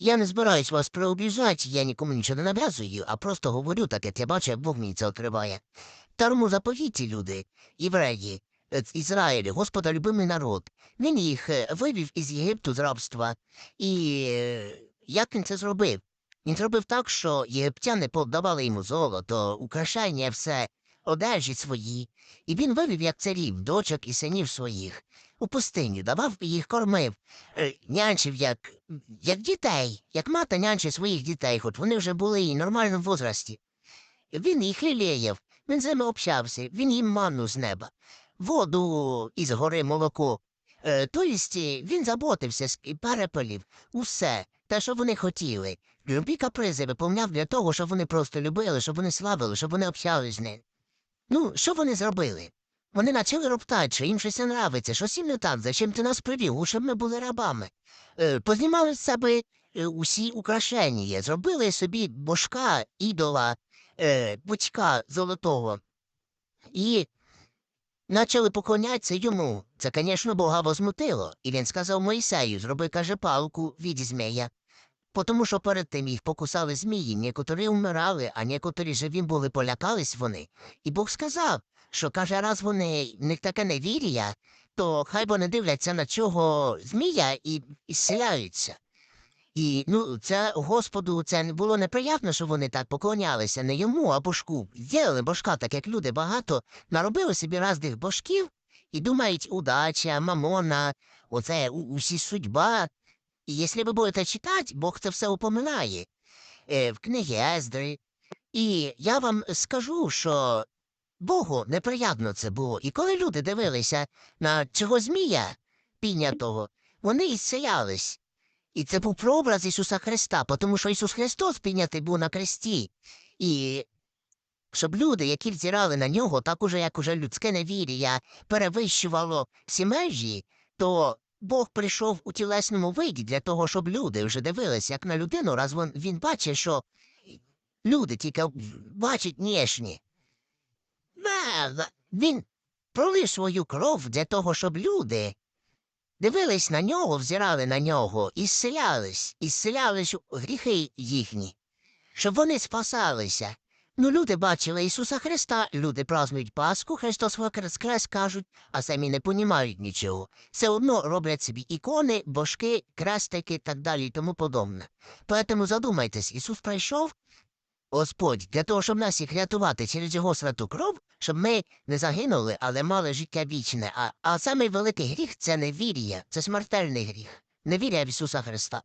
Я не збираюсь вас приобіжати, я нікому нічого не нав'язую, а просто говорю так, як я бачу, як Бог мені це відкриває. Старому заповіті люди, євреї, е, з Господа любимий народ. Він їх е, вивів із Єгипту з рабства. І е, як він це зробив? Він зробив так, що єгиптяни подавали йому золото, украшання, все, одежі свої. І він вивів як царів, дочок і синів своїх. У пустиню давав і їх кормив, е, нянчив як, як дітей, як мати нянчить своїх дітей, хоч вони вже були і в нормальному возрасті. Він їх лілеяв, він з ними общався, він їм манну з неба, воду із гори молоко. То єсть, е, він заботився з і перепелів, усе, те, що вони хотіли. Любі капризи виповняв для того, щоб вони просто любили, щоб вони славили, щоб вони общались з ним. Ну, що вони зробили? Вони почали роптати, що їм щось не нравиться, щось їм не так, зачем ти нас привів, щоб ми були рабами. Е, познімали з себе е, усі украшення, зробили собі божка, ідола, е, бочка золотого. І почали поклонятися йому. Це, звісно, Бога возмутило. І він сказав Моїсею, зроби, каже, палку від змея. Потому що перед тим їх покусали змії, некоторі вмирали, а некоторі живі були, полякались вони. І Бог сказав, що каже, раз вони в них таке невір'я, то хай вони дивляться на цього змія і, і зселяються. І ну, це Господу це було неприємно, що вони так поклонялися не йому, а божку. Ділили божка, так як люди багато, наробили собі разних божків і думають, удача, мамона, оце усі судьба. Якщо ви будете читати, Бог це все упоминає е, в книгі Ездри. І я вам скажу, що Богу неприємно це було. І коли люди дивилися на цього змія піднятого, вони ісцелялись. І це був прообраз Ісуса Христа, тому що Ісус Христос піднятий був на кресті. І щоб люди, які взирали на нього, так уже як уже людське невір'я, перевищувало всі межі, то Бог прийшов у тілесному виді для того, щоб люди вже дивилися, як на людину, раз він, він бачить, що люди тільки бачать нішні. Він пролив свою кров для того, щоб люди дивились на нього, взирали на нього і зселялись, і зселялись гріхи їхні, щоб вони спасалися. Ну, люди бачили Ісуса Христа, люди празднують Пасху, Христос воскрес кажуть, а самі не понімають нічого. Все одно роблять собі ікони, божки, крестики так далі і тому подобне. Поэтому задумайтесь, Ісус прийшов, Господь, для того, щоб нас їх рятувати через його святу кров, щоб ми не загинули, але мали життя вічне. А, а самий великий гріх це невір'я, це смертельний гріх. Невір'я в Ісуса Христа.